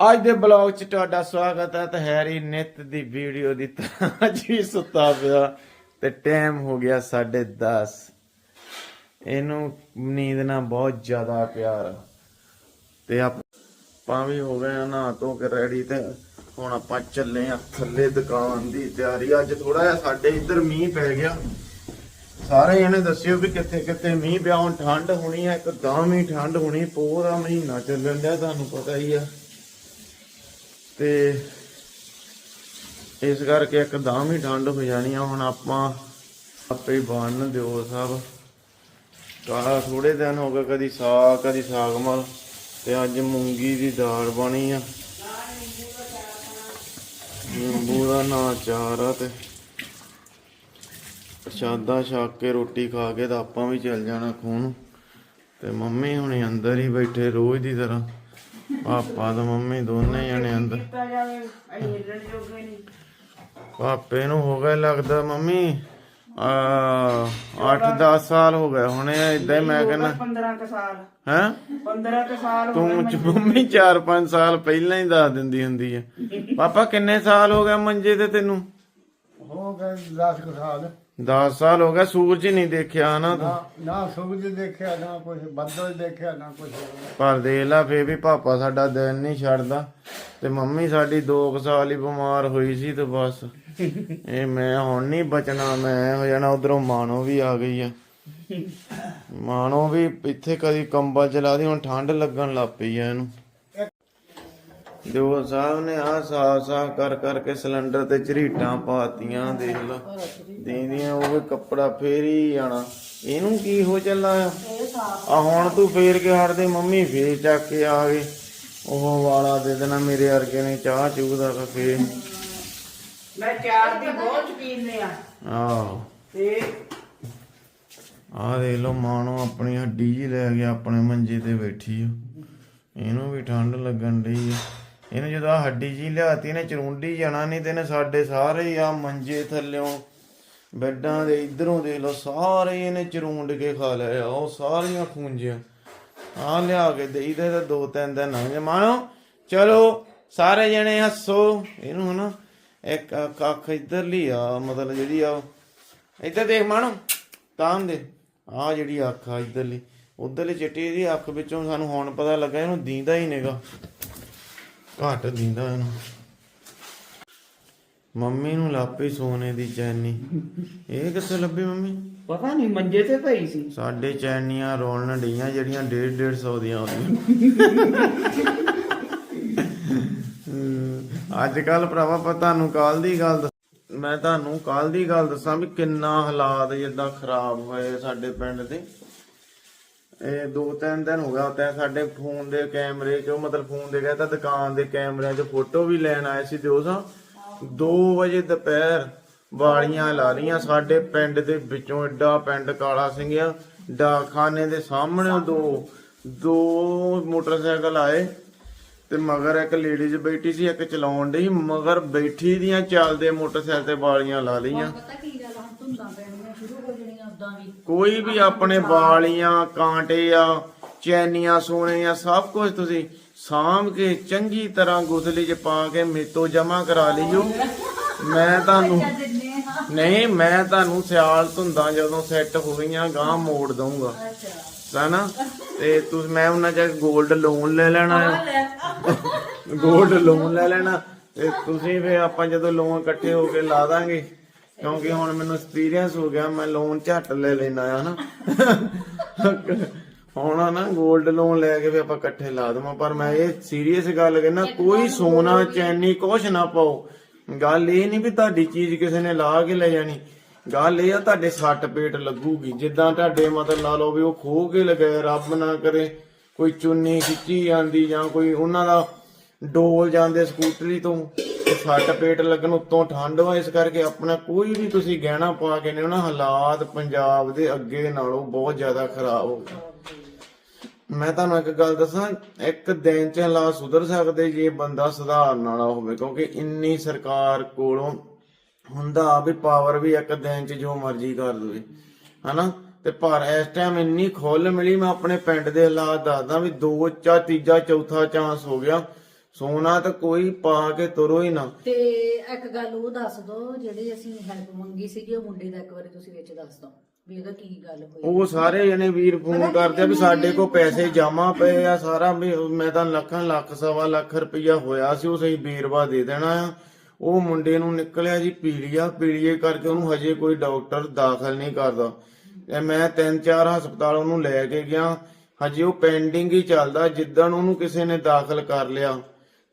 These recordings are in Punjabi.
ਅੱਜ ਦੇ ਬਲੌਗ 'ਚ ਤੁਹਾਡਾ ਸਵਾਗਤ ਹੈ ਤੇ ਹੈਰੀ ਨਿਤ ਦੀ ਵੀਡੀਓ ਦੀ ਤਰ੍ਹਾਂ ਅੱਜ ਵੀ ਸੁੱਤਾ ਪਿਆ ਤੇ ਟਾਈਮ ਹੋ ਗਿਆ 10:30 ਇਹਨੂੰ ਨੀਂਦ ਨਾਲ ਬਹੁਤ ਜ਼ਿਆਦਾ ਪਿਆਰ ਆ। ਤੇ ਆਪਾਂ ਵੀ ਹੋ ਗਏ ਆ, ਨਹਾ ਧੋ ਕੇ ਰੈਡੀ ਤੇ ਹੁਣ ਆਪਾਂ ਚੱਲੇ ਆ ਥੱਲੇ ਦੁਕਾਨ ਦੀ ਤਿਆਰੀ। ਅੱਜ ਥੋੜਾ ਜਿਹਾ ਸਾਡੇ ਇੱਧਰ ਮੀਂਹ ਪੈ ਗਿਆ। ਸਾਰੇ ਜਣੇ ਦੱਸਿਓ ਵੀ ਕਿੱਥੇ ਕਿੱਥੇ ਮੀਂਹ ਪਿਆ। ਹੁਣ ਠੰਡ ਹੋਣੀ ਹੈ ਇੱਕਦਮ ਹੀ ਠੰਡ ਹੋਣੀ, ਪੂਰਾ ਮਹੀਨਾ ਚੱਲਣ ਡਿਆ, ਤੁਹਾਨੂੰ ਪਤਾ ਹੀ ਆ। ਤੇ ਇਸ ਕਰਕੇ ਇੱਕਦਮ ਹੀ ਠੰਡ ਹੋ ਜਾਣੀ ਆ। ਹੁਣ ਆਪਾਂ ਆਪੇ ਬੰਨ ਦਿਓ ਸਭ। ਕਾਲਾ ਥੋੜੇ ਦਿਨ ਹੋ ਗਏ, ਕਦੀ ਸਾਗ ਕਦੀ ਸਾਗ ਮਲ ਤੇ ਅੱਜ ਮੂੰਗੀ ਦੀ ਦਾਲ ਬਣੀ ਆ। ਨਿੰਬੂ ਦਾ ਨਾ ਚਾਰ ਆ ਤੇ ਪ੍ਰਸ਼ਾਦਾ ਛਕ ਕੇ ਰੋਟੀ ਖਾ ਕੇ ਤਾਂ ਆਪਾਂ ਵੀ ਚੱਲ ਜਾਣਾ ਖੂਨ। ਤੇ ਮੰਮੀ ਹੁਣੇ ਅੰਦਰ ਹੀ ਬੈਠੇ ਰੋਜ਼ ਦੀ ਤਰ੍ਹਾਂ। ਪਾਪਾ ਤੇ ਮੰਮੀ ਦੋਨੇ ਜਣੇ ਅੰਦਰ। ਕੀਤਾ ਜਾਵੇ ਅਸੀਂ ਹਿੱਲਣ ਜੋਗੇ ਨਹੀਂ ਪਾਪੇ ਨੂੰ ਹੋ ਗਏ ਲੱਗਦਾ ਮੰਮੀ ਆ 8-10 ਸਾਲ ਹੋ ਗਏ ਹੁਣੇ ਇਦਾਂ ਹੀ ਮੈਂ ਕਹਿੰਦਾ। 15 ਕ ਸਾਲ। ਹੈ? 15 ਕ ਸਾਲ ਹੋ ਗਏ ਤੂੰ ਚ ਮੰਮੀ। 4-5 ਸਾਲ ਪਹਿਲਾਂ ਹੀ ਦੱਸ ਦਿੰਦੀ ਹੁੰਦੀ ਹੈ ਪਾਪਾ ਕਿੰਨੇ ਸਾਲ ਹੋ ਗਏ ਮੰਜੇ ਤੇ ਤੈਨੂੰ? ਹੋ ਗਏ 10 ਕੁ ਸਾਲ। 10 ਸਾਲ ਹੋ ਗਏ ਸੂਰਜ ਹੀ ਨਹੀਂ ਦੇਖਿਆ ਨਾ ਤੂੰ। ਨਾ ਨਾ ਸੂਰਜ ਦੇਖਿਆ ਨਾ ਕੁਝ ਬੱਦਲ ਦੇਖਿਆ ਨਾ ਕੁਝ ਪਰ ਦੇਖ ਲਾ ਫੇ ਵੀ ਪਾਪਾ ਸਾਡਾ ਦਿਨ ਨਹੀਂ ਛੱਡਦਾ। ਤੇ ਮੰਮੀ ਸਾਡੀ 2 ਸਾਲ ਹੀ ਬਿਮਾਰ ਹੋਈ ਸੀ ਤੇ ਬਸ। ਇਹ ਮੈਂ ਹੁਣ ਨਹੀਂ ਬਚਣਾ ਮੈਂ ਹੋ ਜਾਣਾ ਉਧਰੋਂ ਮਾਣੋ ਵੀ ਆ ਗਈ ਆ। ਮਾਣੋ ਵੀ ਇੱਥੇ ਕਦੀ ਕੰਬਲ ਚਲਾ ਦੀ ਹੁਣ ਠੰਡ ਲੱਗਣ ਲੱਗ ਪਈ ਆ ਇਹਨੂੰ। ਜੋ ਸਾਹਿਬ ਨੇ ਆ ਸਾਫ਼ ਸਾਫ਼ ਕਰ ਕਰਕੇ ਸਿਲੰਡਰ ਤੇ ਝਰੀਟਾਂ ਪਾਤੀਆਂ ਦੇਖ ਲਾ ਦੇਂਦੀਆਂ ਉਹ ਕੱਪੜਾ ਫੇਰ ਹੀ ਜਾਣਾ ਇਹਨੂੰ ਕੀ ਹੋ ਚੱਲਾ ਆ? ਹੁਣ ਤੂੰ ਫੇਰ ਕੇ ਹਟਦੇ ਮੰਮੀ ਫੇਰ ਚੱਕ ਕੇ ਆ ਗਏ ਉਹ ਵਾਲਾ ਦੇ ਦੇਣਾ ਮੇਰੇ ਵਰਗੇ ਨੇ ਚਾਹ ਚੂਦਾ ਫੇਰ। ਮੈਂ ਚਾਰ ਦੀ ਬਹੁਤ ਸ਼ਕੀਨ ਨੇ ਆ। ਆਹ। ਤੇ ਆ ਦੇਖ ਲੋ ਮਾਣੋ ਆਪਣੀ ਹੱਡੀ ਜੀ ਲੈ ਗਿਆ ਆਪਣੇ ਮੰਜੇ ਤੇ ਬੈਠੀ ਆ। ਇਹਨੂੰ ਵੀ ਠੰਡ ਲੱਗਣ ਆ। ਇਹਨੇ ਜਦੋਂ ਹੱਡੀ ਜੀ ਲਿਆਤੀ ਨੇ ਚਰੁੰਡੀ ਜਾਣਾ ਨਹੀਂ ਤੇ ਇਹਨੇ ਸਾਡੇ ਸਾਰੇ ਆ ਮੰਜੇ ਥੱਲਿਓਂ ਬੈੱਡਾਂ ਦੇ ਇਧਰੋਂ ਦੇਖ ਲੋ ਸਾਰੇ ਇਹਨੇ ਚਰੁੰਡ ਕੇ ਖਾ ਲਿਆ ਉਹ ਸਾਰੀਆਂ ਖੂੰਜੀਆਂ। ਆ ਲਿਆ ਕੇ ਦੇਈਦੇ ਤਾਂ ਦੋ ਤਿੰਨ ਦਿਨ ਲੰਘ ਗਏ ਮਾਣੋ, ਚਲੋ, ਸਾਰੇ ਜਣੇ ਹੱਸੋ। ਇਹਨੂੰ ਹਨਾ, ਇੱਕ ਅੱਖ- ਅੱਖ ਇਧਰਲੀ ਆ, ਮਤਲਬ ਜਿਹੜੀ ਆ, ਇੱਧਰ ਦੇਖ ਮਾਣੋ, ਤਾਂ ਦੇ। ਆ ਜਿਹੜੀ ਅੱਖ ਆ ਇਧਰਲੀ, ਉਧਰਲੀ ਚਿੱਟੀ ਦੀ ਅੱਖ ਵਿੱਚੋਂ ਸਾਨੂੰ ਹੁਣ ਪਤਾ ਲੱਗਾ, ਇਹਨੂੰ ਦੀਂਦਾ ਹੀ ਨੇਗਾ। ਘੱਟ ਦੀਂਦਾ ਇਹਨੂੰ। ਮੰਮੀ ਨੂੰ ਲਾਪੀ ਸੋਨੇ ਦੀ ਚੈਨੀ। ਇਹ ਕਿੱਥੋਂ ਲੱਭੀ ਮੰਮੀ? ਪਤਾ ਨਹੀਂ ਮੰਜੇ ਤੇ ਪਈ ਸੀ। ਸਾਡੇ ਚੈਨੀਆਂ ਰੋਲਣ ਡੀਆਂ ਜਿਹੜੀਆਂ 1.5 150 ਦੀਆਂ ਆਉਂਦੀਆਂ। ਅੱਜ ਕੱਲ ਭਰਾਵਾ ਪਤਾ ਤੁਹਾਨੂੰ ਕੱਲ ਦੀ ਗੱਲ ਦੱਸ- ਮੈਂ ਤੁਹਾਨੂੰ ਕੱਲ ਦੀ ਗੱਲ ਦੱਸਾਂ ਵੀ ਕਿੰਨਾ ਹਾਲਾਤ ਜਿੱਦਾਂ ਖਰਾਬ ਹੋਏ ਸਾਡੇ ਪਿੰਡ ਦੇ। ਇਹ ਦੋ ਤਿੰਨ ਦਿਨ ਹੋ ਗਿਆ ਤੇ ਸਾਡੇ ਫੋਨ ਦੇ ਕੈਮਰੇ ਚੋਂ, ਮਤਲਬ ਫੋਨ ਦੇ ਗਿਆ ਦੁਕਾਨ ਦੇ ਕੈਮਰਿਆਂ 'ਚ ਫੋਟੋ ਵੀ ਲੈਣ ਆਏ ਸੀ ਦਿਓਸਾਂ 2 ਵਜੇ ਦੁਪਹਿਰ ਵਾਲੀਆਂ ਲਾ ਲੀਆਂ ਸਾਡੇ ਪਿੰਡ ਦੇ ਵਿੱਚੋਂ ਐਡਾ ਪਿੰਡ ਕਾਲਾ ਸਿੰਘ ਆ, ਡਾਕਖਾਨੇ ਦੇ ਸਾਹਮਣੇ ਦੋ ਦੋ ਮੋਟਰਸਾਈਕਲ ਆਏ ਤੇ ਮਗਰ ਇੱਕ ਲੇਡੀਜ਼ ਬੈਠੀ ਸੀ, ਇੱਕ ਚਲਾਉਣ ਡਈ, ਮਗਰ ਬੈਠੀ ਦੀਆਂ ਚੱਲਦੇ ਮੋਟਰਸਾਈਕਲ ਤੇ ਵਾਲੀਆਂ ਲਾ ਲਈਆਂ। ਪਤਾ ਕੀ ਗੱਲ ਹੁਣ ਧੁੰਦਾਂ ਪੈਣੀਆਂ। ਉਦਾਂ ਵੀ ਕੋਈ ਵੀ ਆਪਣੇ ਵਾਲੀਆਂ ਕਾਂਟੇ ਆ ਚੈਨੀਆਂ ਸੋਨੇ ਆ ਸਭ ਕੁਝ ਤੁਸੀਂ ਸਾਂਭ ਕੇ ਚੰਗੀ ਤਰ੍ਹਾਂ ਗੁਸਲੀ 'ਚ ਪਾ ਕੇ ਮੇਤੋਂ ਜਮਾ ਕਰਾ ਲਈਓ ਮੈਂ ਤੁਹਾਨੂੰ ਨਹੀਂ ਮੈਂ ਤੁਹਾਨੂੰ ਸਿਆਲ ਧੁੰਦਾਂ ਜਦੋਂ ਸੈੱਟ ਹੋ ਗਈਆਂ ਗਾਂ ਮੋੜ ਦਊਂਗਾ। ਹਨਾ? ਤੇ ਤੁਸੀਂ ਮੈਂ ਉਹਨਾਂ ਚ 골ਡ ਲੋਨ ਲੈ ਲੈਣਾ ਹੈ 골ਡ ਲੋਨ ਲੈ ਲੈਣਾ। ਤੇ ਤੁਸੀਂ ਫੇ ਆਪਾਂ ਜਦੋਂ ਲੋਨ ਇਕੱਠੇ ਹੋ ਕੇ ਲਾ ਦਾਂਗੇ। ਕਿਉਂਕਿ ਹੁਣ ਮੈਨੂੰ ਐਕਸਪੀਰੀਅੰਸ ਹੋ ਗਿਆ ਮੈਂ ਲੋਨ ਝੱਟ ਲੈ ਲੈਣਾ ਆ ਨਾ। ਹੁਣ ਨਾ 골ਡ ਲੋਨ ਲੈ ਕੇ ਫੇ ਆਪਾਂ ਇਕੱਠੇ ਲਾ ਦਵਾਂ ਪਰ ਮੈਂ ਇਹ ਸੀਰੀਅਸ ਗੱਲ ਕਹਿਣਾ ਕੋਈ ਸੋਨਾ ਚੈਨੀ ਕੁਛ ਨਾ ਪਾਓ। ਗੱਲ ਇਹ ਨਹੀਂ ਵੀ ਤੁਹਾਡੀ ਚੀਜ਼ ਕਿਸੇ ਨੇ ਲਾ ਕੇ ਲੈ ਜਾਣੀ। ਗੱਲ ਇਹ ਆ ਤੁਹਾਡੇ ਸੱਟ ਪੇਟ ਲੱਗੂਗੀ। ਜਿੱਦਾਂ ਤੁਹਾਡੇ ਮਤਲਬ ਲਾ ਲਓ ਵੀ ਉਹ ਖੋ ਕੇ ਲਗਾਏ ਰੱਬ ਨਾ ਕਰੇ। ਕੋਈ ਚੁੰਨੀ ਖਿੱਚੀ ਜਾਂਦੀ ਜਾਂ ਕੋਈ ਉਹਨਾਂ ਦਾ ਡੋਲ ਜਾਂਦੇ ਸਕੂਟਰੀ ਤੋਂ। ਤੇ ਸੱਟ ਪੇਟ ਲੱਗਣ ਉੱਤੋਂ ਠੰਡ ਵਾ, ਇਸ ਕਰਕੇ ਆਪਣਾ ਕੋਈ ਵੀ ਤੁਸੀਂ ਗਹਿਣਾ ਪਾ ਕੇ ਨੇ ਉਹਨਾਂ ਹਾਲਾਤ ਪੰਜਾਬ ਦੇ ਅੱਗੇ ਨਾਲੋਂ ਬਹੁਤ ਜ਼ਿਆਦਾ ਖਰਾਬ ਹੋ ਗਏ। ਮੈਂ ਤੁਹਾਨੂੰ ਇੱਕ ਗੱਲ ਦੱਸਾਂ, ਇੱਕ ਦਿਨ ਚ ਹਾਲਾਤ ਸੁਧਰ ਸਕਦੇ ਜੇ ਬੰਦਾ ਸੁਧਾਰਨ ਵਾਲਾ ਹੋਵੇ, ਕਿਉਂਕਿ ਇੰਨੀ ਸਰਕਾਰ ਕੋਲੋਂ ਹੁੰਦਾ ਵੀ ਪਾਵਰ ਵੀ ਇੱਕ ਦਿਨ ਚ ਜੋ ਮਰਜ਼ੀ ਕਰ ਦਵੇ ਹਨਾ? ਤੇ ਪਰ ਇਸ ਟਾਈਮ ਇੰਨੀ ਖੁੱਲ ਮਿਲੀ, ਮੈਂ ਆਪਣੇ ਪਿੰਡ ਦੇ ਹਾਲਾਤ ਦੱਸਦਾ ਵੀ ਦੋ ਚਾ ਤੀਜਾ ਚੌਥਾ ਚਾਂਸ ਹੋ ਗਿਆ। ਸੋਨਾ ਤਾਂ ਕੋਈ ਪਾ ਕੇ ਤੁਰੋ ਹੀ ਨਾ। ਤੇ ਇੱਕ ਗੱਲ ਉਹ ਦੱਸ ਦੋ ਜਿਹੜੇ ਅਸੀਂ ਹੈਲਪ ਮੰਗੀ ਸੀਗੀ ਉਹ ਮੁੰਡੇ ਦਾ ਇੱਕ ਵਾਰੀ ਤੁਸੀਂ ਵਿੱਚ ਦੱਸ ਦੋ ਵੀ ਇਹਦਾ ਕੀ ਗੱਲ ਹੋਈ। ਉਹ ਸਾਰੇ ਜਣੇ ਵੀਰ ਫੋਨ ਕਰਦੇ ਆ ਵੀ ਸਾਡੇ ਕੋਲ ਪੈਸੇ ਜਮਾ ਪਏ ਆ ਸਾਰਾ ਵੀ ਮੈਂ ਤਾਂ ਲੱਖਾਂ ਲੱਖ ਸਵਾ ਲੱਖ ਰੁਪਈਆ ਹੋਇਆ ਸੀ ਉਹ ਸਹੀ ਬੇਰਵਾ ਦੇ ਦੇਣਾ ਆ। ਉਹ ਮੁੰਡੇ ਨੂੰ ਨਿਕਲਿਆ ਜੀ ਪੀਲੀਆ ਪੀਲੀਏ ਕਰਕੇ ਉਹਨੂੰ ਹਜੇ ਕੋਈ ਡਾਕਟਰ ਦਾਖਲ ਨਹੀਂ ਕਰਦਾ। ਤੇ ਮੈਂ ਤਿੰਨ ਚਾਰ ਹਸਪਤਾਲ ਉਹਨੂੰ ਲੈ ਕੇ ਗਿਆ ਹਜੇ ਉਹ ਪੈਂਡਿੰਗ ਹੀ ਚੱਲਦਾ ਜਿੱਦਣ ਉਹਨੂੰ ਕਿਸੇ ਨੇ ਦਾਖਲ ਕਰ ਲਿਆ।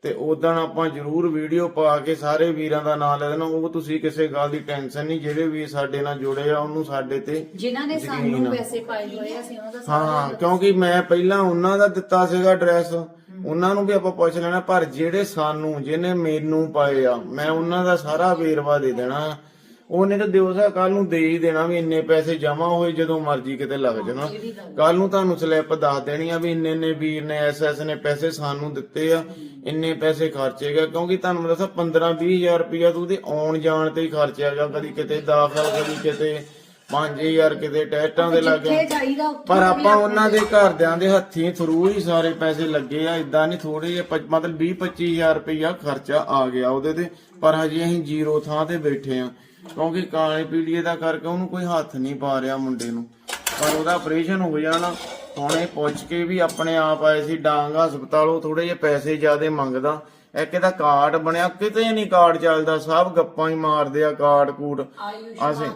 ਤੇ ਉਦੋਂ ਆਪਾਂ ਜ਼ਰੂਰ ਵੀਡੀਓ ਪਾ ਕੇ ਸਾਰੇ ਵੀਰਾਂ ਦਾ ਨਾਮ ਲੈ ਦੇਣਾ। ਉਹ ਤੁਸੀਂ ਕਿਸੇ ਗੱਲ ਦੀ ਟੈਨਸ਼ਨ ਨਹੀਂ ਜਿਹੜੇ ਵੀ ਸਾਡੇ ਨਾਲ ਜੁੜੇ ਆ ਉਹਨੂੰ ਸਾਡੇ ਤੇ ਜਿਨ੍ਹਾਂ ਨੇ ਸਾਨੂੰ ਪੈਸੇ ਪਾਏ ਹੋਏ ਆ, ਅਸੀਂ ਉਹਨਾਂ ਦਾ ਹਾਂ ਕਿਉਂਕਿ ਮੈਂ ਪਹਿਲਾਂ ਉਹਨਾਂ ਦਾ ਦਿੱਤਾ ਸੀਗਾ ਐਡਰੈਸ ਉਹਨਾਂ ਨੂੰ ਵੀ ਆਪਾਂ ਪੁੱਛ ਲੈਣਾ ਪਰ ਜਿਹੜੇ ਸਾਨੂੰ ਜਿਹਨੇ ਮੈਨੂੰ ਪਾਏ ਆ ਮੈਂ ਉਹਨਾਂ ਦਾ ਸਾਰਾ ਵੇਰਵਾ ਦੇ ਦੇਣਾ। ਉਹਨੇ ਤਾਂ ਦਿਵਸਾ ਕੱਲ ਨੂੰ ਦੇ ਹੀ ਦੇਣਾ ਵੀ ਇੰਨੇ ਪੈਸੇ ਜਮਾ ਹੋਏ ਜਦੋਂ ਮਰਜ਼ੀ ਕਿਤੇ ਲੱਗ ਜਾਣਾ। ਕੱਲ ਨੂੰ ਤੁਹਾਨੂੰ ਸਲਿੱਪ ਦੱਸ ਦੇਣੀ ਆ ਵੀ ਇੰਨੇ ਇੰਨੇ ਵੀਰ ਨੇ ਐਸਐਸ ਨੇ ਪੈਸੇ ਸਾਨੂੰ ਦਿੱਤੇ ਆ ਇੰਨੇ ਪੈਸੇ ਖਰਚੇ ਗਏ ਕਿਉਂਕਿ ਤੁਹਾਨੂੰ ਦੱਸਾਂ 15 20000 ਰੁਪਇਆ ਤੂੰ ਉਹਦੇ ਆਉਣ ਜਾਣ ਤੇ ਹੀ ਖਰਚਿਆ ਗਿਆ ਕਦੀ ਕਿਤੇ ਦਾਖਲ ਕਦੀ ਕਿਤੇ 5000 ਕਿਤੇ ਟੈਸਟਾਂ ਦੇ ਲੱਗ ਪਰ ਆਪਾਂ ਉਹਨਾਂ ਦੇ ਘਰਦਿਆਂ ਦੇ ਹੱਥੀਂ ਥਰੂ ਹੀ ਸਾਰੇ ਪੈਸੇ ਲੱਗੇ ਆ ਇਦਾਂ ਨਹੀਂ ਥੋੜੇ ਜਿਹੇ ਮਤਲਬ 20 25000 ਰੁਪਇਆ ਖਰਚਾ ਆ ਗਿਆ ਉਹਦੇ ਤੇ ਪਰ ਹਜੇ ਅਸੀਂ ਜ਼ੀਰੋ ਥਾਂ ਤੇ ਬੈਠੇ ਆ। ਕਿਉਂਕਿ ਕਾਲੇ ਪੀੜੀਏ ਦਾ ਕਰਕੇ ਉਹਨੂੰ ਕੋਈ ਹੱਥ ਨਹੀਂ ਪਾ ਰਿਹਾ ਮੁੰਡੇ ਨੂੰ। ਪਰ ਉਹਦਾ ਆਪਰੇਸ਼ਨ ਹੋ ਜਾਣਾ। ਹੁਣੇ ਪੁੱਛ ਕੇ ਵੀ ਆਪਣੇ ਆਪ ਆਏ ਸੀ ਡਾਂਗ ਹਸਪਤਾਲੋਂ ਥੋੜੇ ਜਿਹੇ ਪੈਸੇ ਜ਼ਿਆਦੇ ਮੰਗਦਾ। ਇੱਕ ਇਹਦਾ ਕਾਰਡ ਬਣਿਆ ਕਿਤੇ ਨਹੀਂ ਕਾਰਡ ਚੱਲਦਾ ਸਭ ਗੱਪਾਂ ਹੀ ਮਾਰਦੇ ਆ ਕਾਰਡ ਕੂਡ। ਕਿਤੇ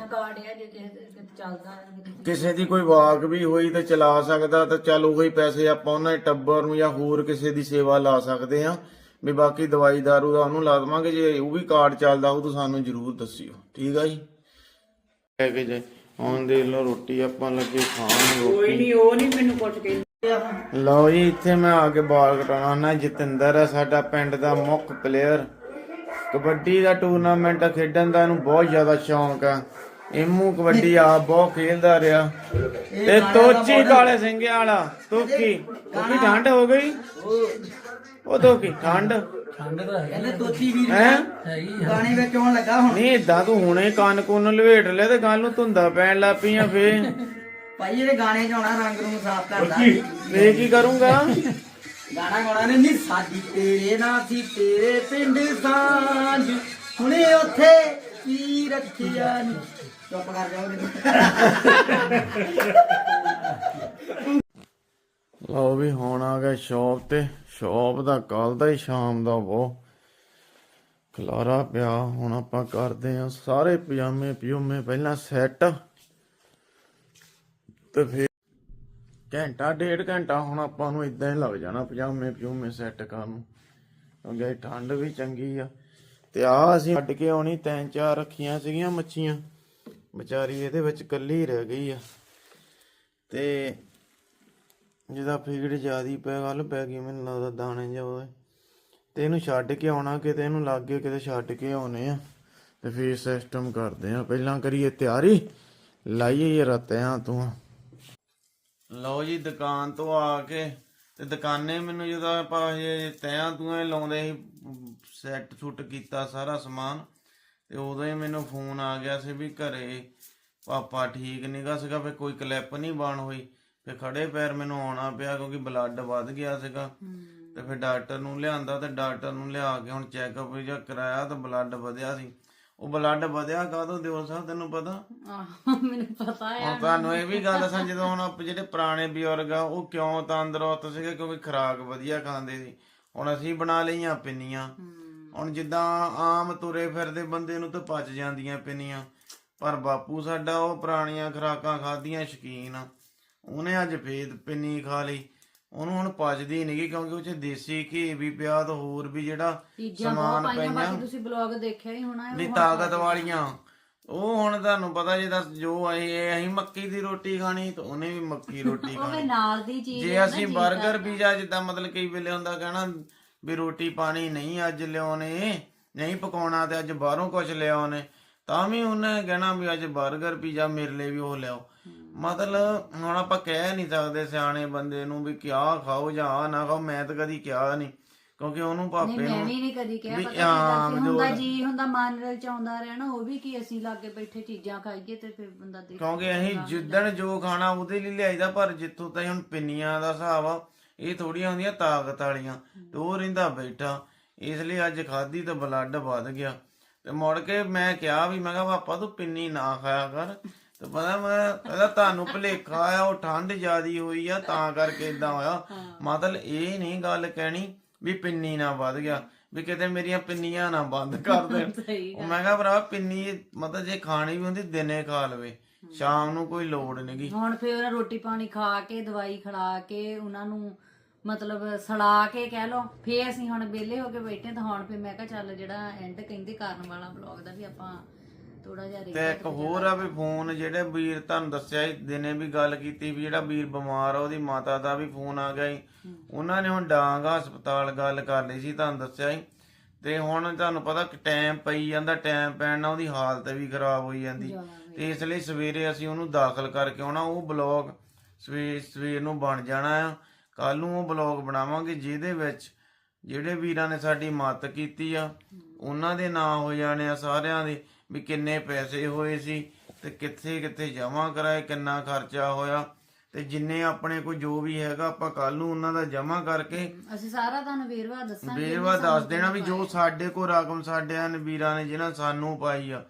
ਕਿਸੇ ਦੀ ਕੋਈ ਵਾਕ ਵੀ ਹੋਈ ਤੇ ਚਲਾ ਸਕਦਾ ਤਾਂ ਚੱਲ ਉਹੀ ਪੈਸੇ ਆਪਾਂ ਉਹਨਾਂ ਦੇ ਟੱਬਰ ਨੂੰ ਜਾਂ ਹੋਰ ਕਿਸੇ ਦੀ ਸੇਵਾ ਲਾ ਸਕਦੇ ਆ ਵੀ ਬਾਕੀ ਦਵਾਈ ਦਾਰੂ ਦਾ ਉਹਨੂੰ ਲਾ ਦਵਾਂਗੇ ਜੇ ਉਹ ਵੀ ਕਾਰਡ ਚੱਲਦਾ ਉਹ ਤਾਂ ਸਾਨੂੰ ਜ਼ਰੂਰ ਦੱਸਿਓ। ਠੀਕ ਆ ਜੀ? ਕਹਿ ਕੇ ਜੇ ਹੁਣ ਦੇ ਲੋ ਰੋਟੀ ਆਪਾਂ ਲੱਗੇ ਖਾਣ ਕੋਈ ਰੋਟੀ। ਨਹੀਂ ਉਹ ਨਹੀਂ ਮੈਨੂੰ ਕੁਝ ਕਹਿੰਦੇ ਲਓ ਜੀ ਇੱਥੇ ਮੈਂ ਆ ਕੇ ਬਾਲ ਕਟਾਉਣਾ ਨਾ ਜਤਿੰਦਰ ਆ ਸਾਡਾ ਪਿੰਡ ਦਾ ਮੁੱਖ ਪਲੇਅਰ ਕਬੱਡੀ ਦਾ ਟੂਰਨਾਮੈਂਟ ਖੇਡਣ ਦਾ ਇਹਨੂੰ ਬਹੁਤ ਜ਼ਿਆਦਾ ਸ਼ੌਂਕ ਆ। ਇਹਨੂੰ ਕਬੱਡੀ ਆ ਬਹੁਤ ਖੇਡਦਾ ਰਿਹਾ। ਤੇ ਤੋਚੀ ਕਾਲੇ ਸਿੰਘਿਆ ਵਾਲਾ ਤੋਕੀ ਤੋਕੀ ਠੰਡ ਹੋ ਗਈ? ਉਹ ਤੋਕੀ ਠੰਡ ਕਹਿੰਦੇ ਤੋਤੀ ਵੀਰ ਹੈ? ਗਾਣੇ ਵਿੱਚ ਆਉਣ ਲੱਗਾ ਹੁਣ। ਨਹੀਂ ਇਦਾਂ ਤੂੰ ਹੁਣੇ ਕੰਨ ਕੁੰਨ ਲਵੇਟ ਲਿਆ ਤੇ ਕੱਲ ਨੂੰ ਧੁੰਦਾ ਪੈਣ ਲੱਗ ਪਈਆਂ ਫੇ ਭਾਈ ਇਹਦੇ ਗਾਣੇ ਚ ਆਉਣਾ ਰੰਗ ਨੂੰ ਸਾਫ਼ ਕਰਦਾ। ਫੇ ਕੀ ਕਰੂੰਗਾ? ਗਾਣਾ ਗਾਉਣਾ ਨੇ ਨਹੀਂ ਸਾਡੀ ਤੇਰੇ ਨਾਲ ਸੀ ਤੇਰੇ ਪਿੰਡ ਸਾਂਝ। ਹੁਣੇ ਉੱਥੇ ਕੀ ਰੱਖਿਆ ਨੀ। ਚੁੱਪ ਕਰ ਜਾਓਗੇ ਲਓ ਵੀ ਹੁਣ ਆ ਗਏ ਸ਼ੌਪ ਤੇ। ਸ਼ੌਪ ਦਾ ਕੱਲ ਦਾ ਹੀ ਸ਼ਾਮ ਦਾ ਉਹ ਖਲਾਰਾ ਪਿਆ, ਹੁਣ ਆਪਾਂ ਕਰਦੇ ਆ ਸਾਰੇ ਪਜਾਮੇ ਪਜੂਮੇ ਪਹਿਲਾਂ ਸੈੱਟ ਤੇ ਫਿਰ ਘੰਟਾ, ਡੇਢ ਘੰਟਾ ਹੁਣ ਆਪਾਂ ਨੂੰ ਇਦਾਂ ਹੀ ਲੱਗ ਜਾਣਾ ਪਜਾਮੇ ਪਜੂਮੇ ਸੈੱਟ ਕਰਨ ਨੂੰ। ਕਿਉਂਕਿ ਠੰਡ ਵੀ ਚੰਗੀ ਆ। ਤੇ ਆ ਅਸੀਂ ਛੱਡ ਕੇ ਆਉਣੀ, ਤਿੰਨ ਚਾਰ ਰੱਖੀਆਂ ਸੀਗੀਆਂ ਮੱਛੀਆਂ। ਵਿਚਾਰੀ ਇਹਦੇ ਵਿੱਚ ਕੱਲੀ ਰਹਿ ਗਈ ਆ। ਤੇ ਜਿਹਦਾ ਫੀਡ ਜਿਆਦੀ ਪੈ, ਗੱਲ ਪੈ ਗਈ, ਮੈਨੂੰ ਲੱਗਦਾ ਦਾਣੇ ਜਿਹਾ ਉਹਦੇ। ਤੇ ਇਹਨੂੰ ਛੱਡ ਕੇ ਆਉਣਾ ਕਿਤੇ, ਇਹਨੂੰ ਲਾਗੇ ਕਿਤੇ ਛੱਡ ਕੇ ਆਉਣੇ ਆ। ਤੇ ਫੇਰ ਸਿਸਟਮ ਕਰਦੇ ਆ। ਪਹਿਲਾਂ ਕਰੀਏ ਤਿਆਰੀ। ਲਾਈਏ ਇਹ ਰਤਿਆਂ ਤੋਂ। ਲਓ ਜੀ, ਦੁਕਾਨ ਤੋਂ ਆ ਕੇ ਤੇ ਦੁਕਾਨੇ ਮੈਨੂੰ ਜਦੋਂ ਆਪਾਂ ਇਹ ਤਿਆਂ ਤੂੰ ਲਾਉਂਦੇ ਸੀ ਸੈੱਟ ਸੁੱਟ ਕੀਤਾ ਸਾਰਾ ਸਮਾਨ। ਤੇ ਉਦੋਂ ਹੀ ਮੈਨੂੰ ਫੋਨ ਆ ਗਿਆ ਸੀ ਵੀ ਘਰੇ ਪਾਪਾ ਠੀਕ ਨਹੀਂਗਾ ਸੀਗਾ ਫੇ ਕੋਈ ਕਲਿੱਪ ਨਹੀਂ ਬਣ ਹੋਈ। ਫੇ ਖੜੇ ਪੈਰ ਮੈਨੂੰ ਆਉਣਾ ਪਿਆ ਕਿਉਂਕਿ ਬਲੱਡ ਵੱਧ ਗਿਆ ਸੀਗਾ। ਤੇ ਫਿਰ ਡਾਕਟਰ ਨੂੰ ਲਿਆਂਦਾ ਤੇ ਡਾਕਟਰ ਨੂੰ ਲਿਆ ਕੇ ਹੁਣ ਚੈੱਕਅਪ ਜਿਹਾ ਕਰਾਇਆ ਤਾਂ ਬਲੱਡ ਵਧਿਆ ਸੀ। ਉਹ ਬਲੱਡ ਵਧਿਆ ਕਾਹਦੋਂ ਦਿਓ ਸਾਹਿਬ ਤੈਨੂੰ ਪਤਾ? ਮੈਨੂੰ ਪਤਾ ਆ ਹੁਣ ਤੁਹਾਨੂੰ ਇਹ ਵੀ ਗੱਲ ਦੱਸਾਂ ਜਦੋਂ ਹੁਣ ਆਪਾਂ ਜਿਹੜੇ ਪੁਰਾਣੇ ਬਜ਼ੁਰਗ ਆ ਉਹ ਕਿਉਂ ਤੰਦਰੁਸਤ ਸੀਗੇ? ਕਿਉਂਕਿ ਖੁਰਾਕ ਵਧੀਆ ਖਾਂਦੇ ਸੀ। ਹੁਣ ਅਸੀਂ ਬਣਾ ਲਈਆਂ ਪਿੰਨੀਆਂ। ਹੁਣ ਜਿੱਦਾਂ ਆਮ ਤੁਰੇ ਫਿਰਦੇ ਬੰਦੇ ਨੂੰ ਤਾਂ ਪਚ ਜਾਂਦੀਆਂ ਪਿੰਨੀਆਂ। ਪਰ ਬਾਪੂ ਸਾਡਾ ਉਹ ਪੁਰਾਣੀਆਂ ਖੁਰਾਕਾਂ ਖਾਧੀਆਂ ਸ਼ਕੀਨ ਆ। ਉਹਨੇ ਅੱਜ ਫੇਰ ਪਿੰਨੀ ਖਾ ਲਈ। ਉਹਨੂੰ ਹੁਣ ਪਚਦੀ ਨਹੀਂਗੀ ਕਿਉਂਕਿ ਉਹ ਚ ਦੇਸੀ ਘੀ ਵੀ ਪਿਆ ਤੇ ਹੋਰ ਵੀ ਜਿਹੜਾ ਚੀਜ਼ਾਂ ਬਹੁਤ ਸਮਾਨ ਪਾਈਆਂ ਤੁਸੀਂ ਬਲੌਗ ਦੇਖਿਆ ਹੀ ਹੋਣਾ ਹੈ ਨਹੀਂ ਤਾਕਤ ਵਾਲੀਆਂ। ਉਹ ਹੁਣ ਤੁਹਾਨੂੰ ਪਤਾ ਜੇ ਦੱਸ ਜੋ ਅਸੀਂ ਅਸੀਂ ਮੱਕੀ ਦੀ ਰੋਟੀ ਖਾਣੀ ਤਾਂ ਉਹਨੇ ਵੀ ਮੱਕੀ ਰੋਟੀ ਉਹ ਵੀ ਖਾਣੀ। ਨਾਲ ਦੀ ਚੀਜ਼ ਜੇ ਅਸੀਂ 버ਗਰ ਪੀਜ਼ਾ ਜਿੱਦਾਂ ਮਤਲਬ ਕਈ ਵੇਲੇ ਹੁੰਦਾ ਕਹਿਣਾ ਵੀ ਰੋਟੀ ਪਾਣੀ ਨਹੀਂ ਅੱਜ ਲਿਆਉਣੇ ਨਹੀਂ ਪਕਾਉਣਾ ਤੇ ਅੱਜ ਬਾਹਰੋਂ ਕੁਝ ਲਿਆਉਣੇ। ਤਾਂ ਵੀ ਉਹਨੇ ਕਹਿਣਾ ਵੀ ਅੱਜ 버ਗਰ ਪੀਜ਼ਾ ਮੇਰੇ ਲਈ ਵੀ ਉਹ ਲਿਆਓ। ਮਤਲਬ ਹੁਣ ਆਪਾਂ ਕਹਿ ਨਹੀਂ ਸਕਦੇ ਸਿਆਣੇ ਬੰਦੇ ਨੂੰ ਵੀ ਕਿਆ ਖਾਓ ਜਾਂ ਆਹ ਨਾ ਖਾਓ ਮੈਂ ਤਾਂ ਕਦੀ ਕਿਹਾ ਨਹੀਂ। ਕਿਉਂਕਿ ਉਹਨੂੰ ਭਾਪੇ ਮੈਂ ਨੂੰ ਵੀ ਨਹੀਂ ਕਦੀ ਕਿਹਾ ਪਤਾ ਸੀ, ਹੁੰਦਾ ਜੋ- ਹੁੰਦਾ ਮਨ ਚ ਆਉਂਦਾ ਰਹਿਣਾ ਉਹ ਵੀ ਕੀ ਅਸੀਂ ਲਾਗੇ ਬੈਠੇ ਚੀਜ਼ਾਂ ਖਾਈਏ ਤੇ ਫਿਰ ਬੰਦਾ ਦੇਖ ਕਿਉਂਕਿ ਅਸੀਂ ਜਿੱਦਣ ਜੋ ਖਾਣਾ ਉਹਦੇ ਲਈ ਲਿਆਈਦਾ ਪਰ ਜਿੱਥੋਂ ਤਾਈਂ ਹੁਣ ਪਿੰਨੀਆਂ ਦਾ ਹਿਸਾਬ ਆ ਇਹ ਥੋੜੀਆਂ ਹੁੰਦੀਆਂ ਤਾਕਤ ਵਾਲੀਆਂ ਤੇ ਉਹ ਰਹਿੰਦਾ ਬੈਠਾ। ਇਸ ਲਈ ਅੱਜ ਖਾਦੀ ਤਾਂ ਬਲੱਡ ਵੱਧ ਗਿਆ। ਤੇ ਮੁੜ ਕੇ ਮੈਂ ਕਿਹਾ ਵੀ ਮੈਂ ਕਿਹਾ ਪਾਪਾ ਤੂੰ ਪਿੰਨੀ ਨਾ ਖਾਇਆ ਕਰ। ਤੇ ਪਤਾ ਮੈਂ ਕਹਿੰਦਾ ਤੁਹਾਨੂੰ ਭੁਲੇਖਾ ਆ ਉਹ ਠੰਡ ਜ਼ਿਆਦੀ ਹੋਈ ਆ ਤਾਂ ਕਰਕੇ ਇਦਾਂ ਹੋਇਆ। ਮਤਲਬ ਇਹ ਨਹੀਂ ਗੱਲ ਕਹਿਣੀ ਵੀ ਪਿੰਨੀ ਨਾ ਵੱਧ ਗਿਆ ਵੀ ਕਿਤੇ ਮੇਰੀਆਂ ਪਿੰਨੀਆਂ ਨਾ ਬੰਦ ਕਰ ਦੇਣ। ਉਹ ਮੈਂ ਕਿਹਾ ਭਰਾ ਪਿੰਨੀ ਮਤਲਬ ਜੇ ਖਾਣੀ ਵੀ ਹੁੰਦੀ ਦਿਨੇ ਖਾ ਲਵੇ। ਸ਼ਾਮ ਨੂੰ ਕੋਈ ਲੋੜ ਨਹੀਂਗੀ ਹੁਣ ਫੇਰ ਰੋਟੀ ਪਾਣੀ ਖਾ ਕੇ ਦਵਾਈ ਖੜਾ ਕੇ ਉਹਨਾਂ ਨੂੰ ਮਤਲਬ ਸੜਾ ਕੇ ਕਹਿ ਲਓ ਫੇਰ ਅਸੀਂ ਹੁਣ ਵਿਹਲੇ ਹੋ ਕੇ ਬੈਠੇ ਤਾਂ ਹੁਣ ਫੇਰ ਮੈਂ ਕਿਹਾ ਚੱਲ ਜਿਹੜਾ ਐਂਡ ਕਹਿੰਦੇ ਕਰਨ ਵਾਲਾ ਬਲੌਗ ਦਾ ਵੀ ਆਪਾਂ ਥੋੜਾ ਜਿਹਾ ਤੇ ਇੱਕ ਹੋਰ ਆ ਵੀ ਫੋਨ ਜਿਹੜੇ ਵੀਰ ਤੁਹਾਨੂੰ ਦੱਸਿਆ ਸੀ ਦਿਨੇ ਵੀ ਗੱਲ ਕੀਤੀ ਵੀ ਜਿਹੜਾ ਵੀਰ ਬਿਮਾਰ ਆ ਉਹਦੀ ਮਾਤਾ ਦਾ ਵੀ ਫੋਨ ਆ ਗਿਆ ਸੀ। ਉਹਨਾਂ ਨੇ ਹੁਣ ਡਾਂਗ ਹਸਪਤਾਲ ਗੱਲ ਕਰ ਲਈ ਸੀ ਤੁਹਾਨੂੰ ਦੱਸਿਆ ਸੀ। ਤੇ ਹੁਣ ਤੁਹਾਨੂੰ ਪਤਾ ਕਿ ਟਾਈਮ ਪਈ ਜਾਂਦਾ ਟਾਈਮ ਪੈਣ ਨਾਲ ਉਹਦੀ ਹਾਲਤ ਵੀ ਖਰਾਬ ਹੋਈ ਜਾਂਦੀ। ਤੇ ਇਸ ਲਈ ਸਵੇਰੇ ਅਸੀਂ ਉਹਨੂੰ ਦਾਖਲ ਕਰਕੇ ਆਉਣਾ ਉਹ ਬਲੌਗ ਸਵੇਰ ਸਵੇਰ ਨੂੰ ਬਣ ਜਾਣਾ ਆ। ਕੱਲ ਨੂੰ ਉਹ ਬਲੌਗ ਬਣਾਵਾਂਗੇ ਜਿਹਦੇ ਵਿੱਚ ਜਿਹੜੇ ਵੀਰਾਂ ਨੇ ਸਾਡੀ ਮਦਦ ਕੀਤੀ ਆ ਉਹਨਾਂ ਦੇ ਨਾਂ ਹੋ ਜਾਣੇ ਆ ਸਾਰਿਆਂ ਦੇ ਵੀ ਕਿੰਨੇ ਪੈਸੇ ਹੋਏ ਸੀ ਤੇ ਕਿੱਥੇ ਕਿੱਥੇ ਜਮ੍ਹਾਂ ਕਰਾਏ ਕਿੰਨਾ ਖਰਚਾ ਹੋਇਆ ਤੇ ਜਿੰਨੇ ਆਪਣੇ ਕੋਲ ਜੋ ਵੀ ਹੈਗਾ ਆਪਾਂ ਕੱਲ ਨੂੰ ਉਹਨਾਂ ਦਾ ਜਮ੍ਹਾਂ ਕਰਕੇ ਅਸੀਂ ਸਾਰਾ ਤੁਹਾਨੂੰ ਵੇਰਵਾ ਦੱਸਾਂਗੇ ਬੇਰਵਾ ਦੱਸ ਦੇਣਾ ਵੀ ਜੋ ਸਾਡੇ ਕੋਲ ਰਕਮ ਸਾਡਿਆਂ ਨੇ ਵੀਰਾਂ ਨੇ ਜਿਹਨਾਂ ਸਾਨੂੰ ਪਾਈ ਆ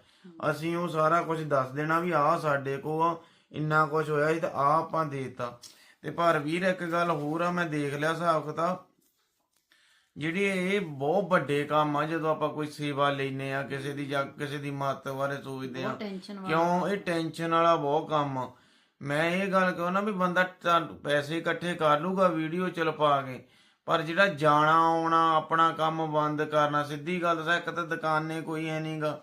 ਅਸੀਂ ਉਹ ਸਾਰਾ ਕੁਝ ਦੱਸ ਦੇਣਾ ਵੀ ਆਹ ਸਾਡੇ ਕੋਲ ਆ ਇੰਨਾ ਕੁਝ ਹੋਇਆ ਸੀ ਤੇ ਆ ਆਪਾਂ ਦੇਤਾ। ਤੇ ਪਰ ਵੀਰ ਇੱਕ ਗੱਲ ਹੋਰ ਆ ਮੈਂ ਦੇਖ ਲਿਆ ਹਿਸਾਬ ਕਿਤਾਬ। ਜਿਹੜੀ ਇਹ ਬਹੁਤ ਵੱਡੇ ਕੰਮ ਆ ਜਦੋਂ ਆਪਾਂ ਕੋਈ ਸੇਵਾ ਲੈਨੇ ਆ ਕਿਸੇ ਦੀ ਜਾਂ ਕਿਸੇ ਦੀ ਮਦਦ ਬਾਰੇ ਸੋਚਦੇ ਆ। ਕਿਉਂ? ਇਹ ਟੈਨਸ਼ਨ ਵਾਲਾ ਬਹੁਤ ਕੰਮ ਆ। ਮੈਂ ਇਹ ਗੱਲ ਕਹਣਾ ਵੀ ਬੰਦਾ ਪੈਸੇ ਇਕੱਠੇ ਕਰ ਲੂਗਾ ਵੀਡੀਓ ਚ ਲਪਾ ਕੇ ਪਰ ਜਿਹੜਾ ਜਾਣਾ ਆਉਣਾ ਆਪਣਾ ਕੰਮ ਬੰਦ ਕਰਨਾ ਸਿੱਧੀ ਗੱਲ ਦੱਸਾਂ ਇੱਕ ਤਾਂ ਦੁਕਾਨੇ ਕੋਈ ਹੈ ਨਹੀਂਗਾ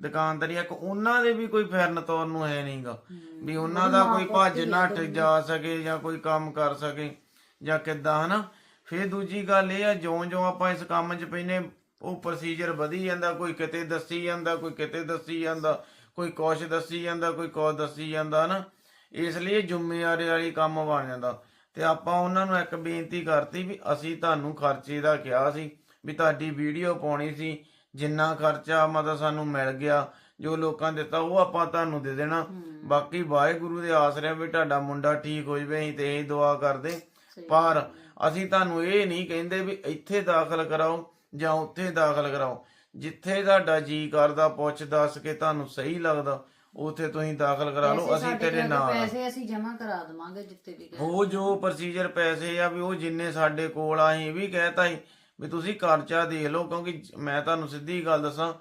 ਦੁਕਾਨਦਾਰੀ ਇੱਕ ਉਹਨਾਂ ਦੇ ਵੀ ਕੋਈ ਫਿਰਨ ਤੋਰ ਨੂੰ ਹੈ ਨਹੀਂਗਾ ਵੀ ਉਹਨਾਂ ਦਾ ਕੋਈ ਭੱਜ ਨੱਠ ਜਾ ਸਕੇ ਜਾਂ ਕੋਈ ਕੰਮ ਕਰ ਸਕੇ ਜਾਂ ਕਿੱਦਾਂ ਹਨਾ? ਫਿਰ ਦੂਜੀ ਗੱਲ ਇਹ ਆ ਜਿਉਂ-ਜਿਉਂ ਆਪਾਂ ਇਸ ਕੰਮ 'ਚ ਪੈਨੇ ਉਹ ਪ੍ਰੋਸੀਜਰ ਵਧੀ ਜਾਂਦਾ ਕੋਈ ਕਿਤੇ ਦੱਸੀ ਜਾਂਦਾ ਕੋਈ ਕਿਤੇ ਦੱਸੀ ਜਾਂਦਾ ਕੋਈ ਕੁਛ ਦੱਸੀ ਜਾਂਦਾ ਕੋਈ ਕੁਛ ਦੱਸੀ ਜਾਂਦਾ ਨਾ ਇਸ ਲਈ ਜ਼ਿੰਮੇਵਾਰੀ ਵਾਲੀ ਕੰਮ ਬਣ ਜਾਂਦਾ। ਤੇ ਆਪਾਂ ਉਹਨਾਂ ਨੂੰ ਇੱਕ ਬੇਨਤੀ ਕਰਤੀ ਵੀ ਅਸੀਂ ਤੁਹਾਨੂੰ ਖਰਚੇ ਦਾ ਕਿਹਾ ਸੀ ਵੀ ਤੁਹਾਡੀ ਵੀਡੀਓ ਪਾਉਣੀ ਸੀ ਜਿੰਨਾ ਖਰਚਾ ਮਤਲਬ ਸਾਨੂੰ ਮਿਲ ਗਿਆ ਜੋ ਲੋਕਾਂ ਦਿੱਤਾ ਉਹ ਆਪਾਂ ਤੁਹਾਨੂੰ ਦੇ ਦੇਣਾ। ਬਾਕੀ ਵਾਹਿਗੁਰੂ ਦੇ ਆਸਰੇ ਵੀ ਤੁਹਾਡਾ ਮੁੰਡਾ ਠੀਕ ਹੋ ਜਵੇ ਅਸੀਂ ਤੇ ਇਹ ਦੁਆ ਕਰਦੇ। ਪਰ ਅਸੀਂ ਤੁਹਾਨੂੰ ਇਹ ਨਹੀਂ ਕਹਿੰਦੇ ਵੀ ਇੱਥੇ ਦਾਖਲ ਕਰਾਓ ਜਾਂ ਉੱਥੇ ਦਾਖਲ ਕਰਾਓ। ਜਿੱਥੇ ਤੁਹਾਡਾ ਜੀ ਕਰਦਾ ਪੁੱਛ ਦੱਸ ਕੇ ਤੁਹਾਨੂੰ ਸਹੀ ਲੱਗਦਾ ਉੱਥੇ ਤੁਸੀਂ ਦਾਖਲ ਕਰਾ ਲਓ ਅਸੀਂ ਤੇਰੇ ਨਾਲ। ਪੈਸੇ ਅਸੀਂ ਜਮ੍ਹਾਂ ਕਰਾ ਦਵਾਂਗੇ ਜਿੱਤੇ ਵੀ ਉਹ ਜੋ ਪ੍ਰੋਸੀਜਰ ਪੈਸੇ ਆ ਵੀ ਉਹ ਜਿੰਨੇ ਸਾਡੇ ਕੋਲ ਆ ਅਸੀਂ ਵੀ ਕਹਿਤਾ ਸੀ ਵੀ ਤੁਸੀਂ ਖਰਚਾ ਦੇ ਲਓ, ਕਿਉਂਕਿ ਮੈਂ ਤੁਹਾਨੂੰ ਸਿੱਧੀ ਗੱਲ ਦੱਸਾਂ,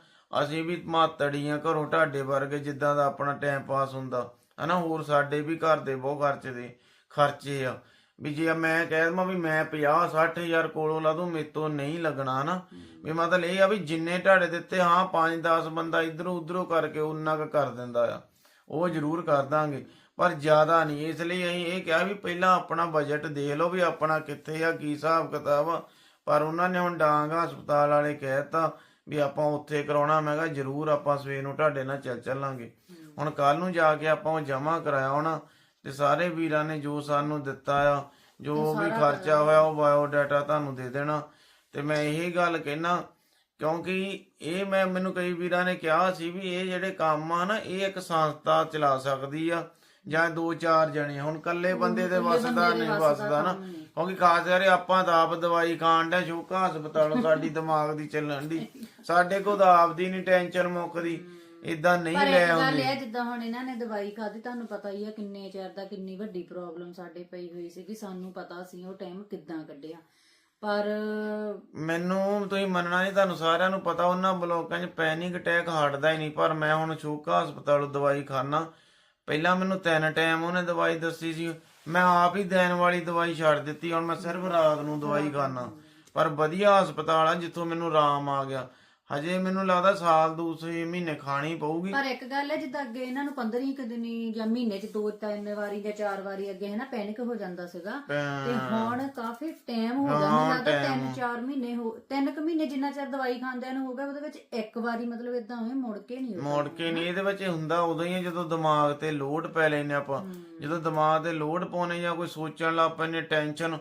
ਅਸੀਂ ਵੀ ਮਾਤੜੀਆਂ ਘਰੋਂ ਢਾਡੇ ਵਰਗੇ ਜਿੱਦਾਂ ਦਾ ਆਪਣਾ ਟਾਈਮ ਪਾਸ ਹੁੰਦਾ। ਹਨਾ, ਹੋਰ ਸਾਡੇ ਵੀ ਘਰ ਦੇ ਬਹੁਤ ਖਰਚੇ ਦੇ, ਖਰਚੇ ਆ। ਵੀ ਜੇ ਮੈਂ ਕਹਿ ਦਵਾਂ ਵੀ ਮੈਂ 50 60000 ਕੋਲੋਂ ਲਾ ਦੂੰ, ਮੇਰੇ ਨਹੀਂ ਲੱਗਣਾ, ਹਨਾ। ਵੀ ਮਤਲਬ ਇਹ ਆ ਵੀ ਜਿੰਨੇ ਢਾੜੇ ਦਿੱਤੇ, ਹਾਂ 5 10 ਬੰਦਾ ਇਧਰੋਂ ਉਧਰੋਂ ਕਰਕੇ ਉਹਨਾਂ ਕ ਕਰ ਦਿੰਦਾ ਆ। ਉਹ ਜ਼ਰੂਰ ਕਰ ਦਾਂਗੇ, ਪਰ ਜ਼ਿਆਦਾ ਨਹੀਂ। ਇਸ ਲਈ ਅਸੀਂ ਇਹ ਕਿਹਾ ਵੀ ਪਹਿਲਾਂ ਆਪਣਾ ਬਜਟ ਦੇਖ ਲਓ ਵੀ ਆਪਣਾ ਕਿੱਥੇ ਆ, ਕੀ ਹਿਸਾਬ ਕਿਤਾਬ ਆ। ਪਰ ਉਹਨਾਂ ਨੇ ਹੁਣ ਡਾਂਗ ਹਸਪਤਾਲ ਵਾਲੇ ਕਹਿਤਾ ਵੀ ਆਪਾਂ ਉੱਥੇ ਕਰਾਉਣਾ। ਮੈਂ ਕਿਹਾ ਜ਼ਰੂਰ ਆਪਾਂ ਸਵੇਰ ਨੂੰ ਤੁਹਾਡੇ ਨਾਲ ਚੱਲ ਚੱਲਾਂਗੇ। ਹੁਣ ਕੱਲ ਨੂੰ ਜਾ ਕੇ ਆਪਾਂ ਉਹ ਜਮ੍ਹਾਂ ਕਰਾਇਆ ਹੋਣਾ ਤੇ ਸਾਰੇ ਵੀਰਾਂ ਨੇ ਜੋ ਸਾਨੂੰ ਦਿੱਤਾ ਆ ਜੋ ਵੀ ਖਰਚਾ ਹੋਇਆ ਉਹ ਬਾਇਓ ਡਾਟਾ ਤੁਹਾਨੂੰ ਦੇ ਦੇਣਾ। ਤੇ ਮੈਂ ਇਹ ਗੱਲ ਕਹਿਣਾ ਕਿਉਂਕਿ ਇਹ ਮੈਂ ਮੈਨੂੰ ਕਈ ਵੀਰਾਂ ਨੇ ਕਿਹਾ ਸੀ ਵੀ ਇਹ ਜਿਹੜੇ ਕੰਮ ਆ ਨਾ ਇਹ ਇੱਕ ਸੰਸਥਾ ਚਲਾ ਸਕਦੀ ਆ ਜਾਂ ਦੋ ਚਾਰ ਜਣੇ। ਹੁਣ ਇਕੱਲੇ ਬੰਦੇ ਦੇ ਵਸਦਾ ਨਹੀਂ ਵਸਦਾ ਨਾ। ਕਿਉਂਕਿ ਖਾਸ ਕਰਕੇ ਆਪਾਂ ਤਾਂ ਆਪ ਦਵਾਈ ਖਾਣ ਦਾ ਸ਼ੋਕਾ ਹਸਪਤਾਲੋਂ ਸਾਡੀ ਦਿਮਾਗ ਦੀ ਚੱਲਣ ਦੀ ਸਾਡੇ ਕੋਲ ਤਾਂ ਆਪਦੀ ਨਹੀਂ ਟੈਨਸ਼ਨ ਮੁੱਕਦੀ ਇਦਾਂ ਨਹੀਂ ਪਰ ਲੈ ਇੱਕ ਗੱਲ ਆਉਂਦੇ। ਇਹ ਜਿੱਦਾਂ ਹੁਣ ਇਹਨਾਂ ਨੇ ਦਵਾਈ ਖਾਧੀ ਤੁਹਾਨੂੰ ਪਤਾ ਹੀ ਆ ਕਿੰਨੇ ਚਿਰ ਦਾ ਕਿੰਨੀ ਵੱਡੀ ਪ੍ਰੋਬਲਮ ਸਾਡੇ ਪਈ ਹੋਈ ਸੀ ਕਿ ਸਾਨੂੰ ਪਤਾ ਸੀ ਉਹ ਟਾਈਮ ਕਿੱਦਾਂ ਕੱਢਿਆ। ਪਰ ਮੈਨੂੰ ਤੁਸੀਂ ਮੰਨਣਾ ਨਹੀਂ ਤੁਹਾਨੂੰ ਸਾਰਿਆਂ ਨੂੰ ਪਤਾ ਉਹਨਾਂ ਬਲੋਕਾਂ 'ਚ ਪੈਨਿਕ ਅਟੈਕ ਹਟਦਾ ਹੀ ਨਹੀਂ। ਪਰ ਮੈਂ ਹੁਣ ਸ਼ੋਕਾ ਹਸਪਤਾਲੋਂ ਦਵਾਈ ਖਾਣਾ ਪਹਿਲਾਂ ਮੈਨੂੰ ਤਿੰਨ ਟਾਈਮ ਉਹਨੇ ਦਵਾਈ ਦੱਸੀ ਸੀ। ਮੈਂ ਆਪ ਹੀ ਦੇਣ ਵਾਲੀ ਦਵਾਈ ਛੱਡ ਦਿੱਤੀ, ਹੁਣ ਮੈਂ ਸਿਰਫ ਰਾਤ ਨੂੰ ਦਵਾਈ ਖਾਣਾ ਪਰ ਵਧੀਆ ਹਸਪਤਾਲ ਆ, ਜਿੱਥੋਂ ਮੈਨੂੰ ਆਰਾਮ ਆ ਗਿਆ। ਹਜੇ ਮੈਨੂੰ ਲੱਗਦਾ ਸਾਲ ਦੂਸਰੇ ਮਹੀਨੇ ਖਾਣੀ ਪਊਗੀ। ਪਰ ਇੱਕ ਗੱਲ ਹੈ ਜਿੱਦਾਂ ਅੱਗੇ ਇਹਨਾਂ ਨੂੰ 15 ਕੁ ਦਿਨੀ ਜਾਂ ਮਹੀਨੇ ਚ ਦੋ ਤਿੰਨ ਵਾਰੀ ਜਾਂ ਚਾਰ ਵਾਰੀ ਅੱਗੇ ਹੈ ਨਾ ਪੈਨਿਕ ਹੋ ਜਾਂਦਾ ਸੀਗਾ। ਤੇ ਹੁਣ ਕਾਫੀ ਟਾਈਮ ਹੋ ਗਿਆ ਮੈਨੂੰ ਲੱਗਦਾ ਤਿੰਨ ਚਾਰ ਮਹੀਨੇ ਹੋ ਤਿੰਨ ਕੁ ਮਹੀਨੇ ਜਿੰਨਾ ਚਿਰ ਦਵਾਈ ਖਾਂਦਿਆਂ ਨੂੰ ਹੋ ਗਿਆ ਉਹਦੇ ਵਿੱਚ ਇੱਕ ਵਾਰੀ ਮਤਲਬ ਇਦਾਂ ਹੋਏ ਮੁੜ ਕੇ ਨਹੀਂ ਮੋੜ ਕੇ ਨਹੀਂ ਇਹਦੇ ਵਿੱਚ ਹੁੰਦਾ ਉਦੋਂ ਹੀ ਜਦੋਂ ਦਿਮਾਗ ਤੇ ਲੋਡ ਪੈ ਲੈਨੇ ਆਪਾਂ। ਜਦੋਂ ਦਿਮਾਗ ਤੇ ਲੋਡ ਪਾਉਨੇ ਜਾਂ ਕੋਈ ਸੋਚਣ ਲੱਗ ਪੈਨੇ ਟੈਨਸ਼ਨ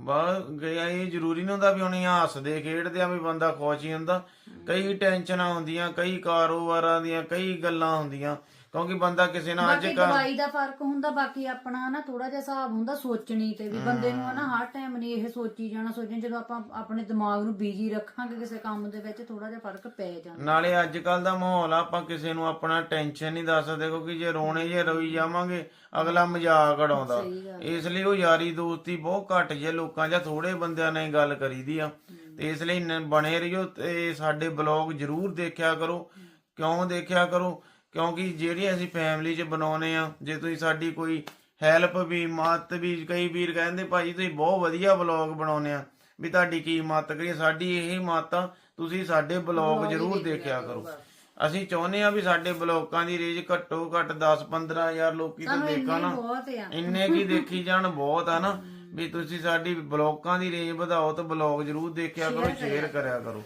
ਬਾ ਗਿਆ ਇਹ ਜ਼ਰੂਰੀ ਨਹੀਂ ਹੁੰਦਾ ਵੀ ਹੁਣ ਇਹ ਹੱਸਦੇ ਖੇਡਦੇ ਆ ਵੀ ਬੰਦਾ ਖੁਸ਼ ਹੀ ਹੁੰਦਾ। ਕਈ ਟੈਨਸ਼ਨਾਂ ਹੁੰਦੀਆਂ ਕਈ ਕਾਰੋਬਾਰਾਂ ਦੀਆਂ ਕਈ ਗੱਲਾਂ ਹੁੰਦੀਆਂ। ਕਿਉਂਕਿ ਬੰਦਾ ਕਿਸੇ ਨਾਲ ਅੱਜ ਬਾਕੀ ਕੱਲ ਦਵਾਈ ਦਾ ਫ਼ਰਕ ਹੁੰਦਾ ਬਾਕੀ ਆਪਣਾ ਨਾ ਥੋੜਾ ਜਿਹਾ ਹਿਸਾਬ ਹੁੰਦਾ ਸੋਚਣੀ ਤੇ ਵੀ। ਬੰਦੇ ਨੂੰ ਨਾ ਹਰ ਟਾਈਮ ਨਹੀਂ ਇਹ ਸੋਚੀ ਜਾਣਾ ਸੋਚਣ ਜਦੋਂ ਆਪਾਂ ਆਪਣੇ ਦਿਮਾਗ ਨੂੰ ਬਿਜ਼ੀ ਰੱਖਾਂਗੇ ਕਿਸੇ ਕੰਮ ਦੇ ਵਿੱਚ ਥੋੜਾ ਜਿਹਾ ਫ਼ਰਕ ਪੈ ਜਾਂਦਾ। ਨਾਲੇ ਅੱਜ ਕੱਲ ਦਾ ਮਾਹੌਲ ਆ ਆਪਾਂ ਕਿਸੇ ਨੂੰ ਆਪਣਾ ਟੈਨਸ਼ਨ ਨਹੀਂ ਦੱਸ ਸਕਦੇ ਕਿਉਂਕਿ ਜੇ ਰੋਣੇ ਜੇ ਰੋਈ ਜਾਵਾਂਗੇ ਅਗਲਾ ਮਜ਼ਾਕ ਉਡਾਉਂਦਾ। ਇਸ ਲਈ ਉਹ ਯਾਰੀ ਦੋਸਤੀ ਬਹੁਤ ਘੱਟ ਜੇ ਲੋਕਾਂ ਜਾਂ ਥੋੜੇ ਬੰਦਿਆਂ ਨਾਲ ਹੀ ਗੱਲ ਕਰੀਦੀ ਆ। ਤੇ ਇਸ ਲਈ ਨ- ਬਣੇ ਰਹੀਓ ਤੇ ਸਾਡੇ ਬਲੌਗ ਜਰੂਰ ਦੇਖਿਆ ਕਰੋ ਕਿਉਂ ਦੇਖਿਆ ਕਰੋ? ਕਿਉਂਕਿ ਜਿਹੜੀ ਅਸੀਂ ਫੈਮਿਲੀ 'ਚ ਬਣਾਉਨੇ ਆ ਜੇ ਤੁਸੀਂ ਸਾਡੀ ਕੋਈ ਹੈਲਪ ਵੀ ਮਦਦ ਵੀ ਕਈ ਵੀਰ ਕਹਿੰਦੇ ਭਾਜੀ ਤੁਸੀਂ ਬਹੁਤ ਵਧੀਆ ਬਲੌਗ ਬਣਾਉਨੇ ਆ। ਵੀ ਤੁਹਾਡੀ ਕੀ ਮਦਦ ਕਰੀਏ? ਸਾਡੀ ਇਹ ਮਦਦ ਆ ਤੁਸੀਂ ਸਾਡੇ ਬਲੌਗ ਜਰੂਰ ਦੇਖਿਆ ਕਰੋ। ਅਸੀਂ ਚਾਹੁੰਦੇ ਆ ਵੀ ਸਾਡੇ ਬਲੌਕਾਂ ਦੀ ਰੇਂਜ ਘੱਟੋ ਘੱਟ 10 15000 ਲੋਕੀ ਤਾਂ ਦੇਖਣ। ਇੰਨੇ ਕੀ ਦੇਖੀ ਜਾਣ ਬਹੁਤ ਆ ਨਾ। ਵੀ ਤੁਸੀਂ ਸਾਡੀ ਬਲੌਕਾਂ ਦੀ ਰੇਂਜ ਵਧਾਓ ਤੇ ਬਲੌਗ ਜਰੂਰ ਦੇਖਿਆ ਕਰੋ ਸ਼ੇਅਰ ਕਰਿਆ ਕਰੋ।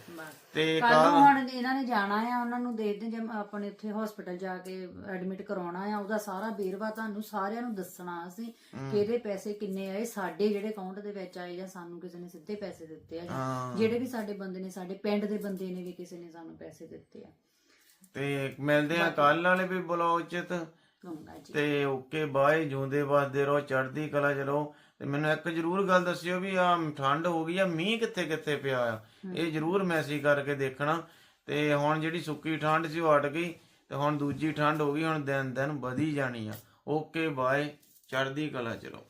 ਤੇ ਕੱਲ ਨੂੰ ਹੁਣ ਇਹਨਾਂ ਨੇ ਜਾਣਾ ਆ ਉਹਨਾਂ ਨੂੰ ਦੇਖਦੇ ਜੇ ਆਪਣੇ ਉੱਥੇ ਹਸਪੀਟਲ ਜਾ ਕੇ ਐਡਮਿਟ ਕਰਾਉਣਾ ਆ ਉਹਦਾ ਸਾਰਾ ਬੇਰਵਾ ਤੁਹਾਨੂੰ ਸਾਰਿਆਂ ਨੂੰ ਦੱਸਣਾ ਅਸੀਂ ਕਿਹਦੇ ਪੈਸੇ ਕਿੰਨੇ ਆਏ ਸਾਡੇ ਜਿਹੜੇ ਅਕਾਊਂਟ ਦੇ ਵਿੱਚ ਆਏ ਜਾਂ ਸਾਨੂੰ ਕਿਸੇ ਨੇ ਸਿੱਧੇ ਪੈਸੇ ਦਿੱਤੇ ਆ ਜਿਹੜੇ ਵੀ ਸਾਡੇ ਬੰਦੇ ਨੇ ਸਾਡੇ ਪਿੰਡ ਦੇ ਬੰਦੇ ਨੇ ਵੀ ਕਿਸੇ ਨੇ ਸਾਨੂੰ ਪੈਸੇ ਦਿੱਤੇ ਆ। ਤੇ ਮਿਲਦੇ ਆ ਕੱਲ ਵਾਲੇ ਵੀ ਬਲੌਗ ਚ ਤੇ। ਓਕੇ ਬਾਏ ਜਿਉਂਦੇ ਵਸਦੇ ਰਹੋ ਚੜ੍ਹਦੀ ਕਲਾ ਚ ਰਹੋ। ਤੇ ਮੈਨੂੰ ਇੱਕ ਜਰੂਰ ਗੱਲ ਦੱਸਿਓ ਵੀ ਆ ਠੰਡ ਹੋ ਗਈ ਆ ਮੀਂਹ ਕਿੱਥੇ ਕਿੱਥੇ ਪਿਆ ਆ? ਇਹ ਜਰੂਰ ਮੈਸੇਜ ਕਰਕੇ ਦੇਖਣਾ। ਤੇ ਹੁਣ ਜਿਹੜੀ ਸੁੱਕੀ ਠੰਡ ਸੀ ਉਹ ਹਟ ਗਈ ਤੇ ਹੁਣ ਦੂਜੀ ਠੰਡ ਹੋ ਗਈ ਹੁਣ ਦਿਨ ਦਿਨ ਵਧੀ ਜਾਣੀ ਆ। Okay bye. ਚੜ੍ਹਦੀ ਕਲਾ ਚ ਰਹੋ।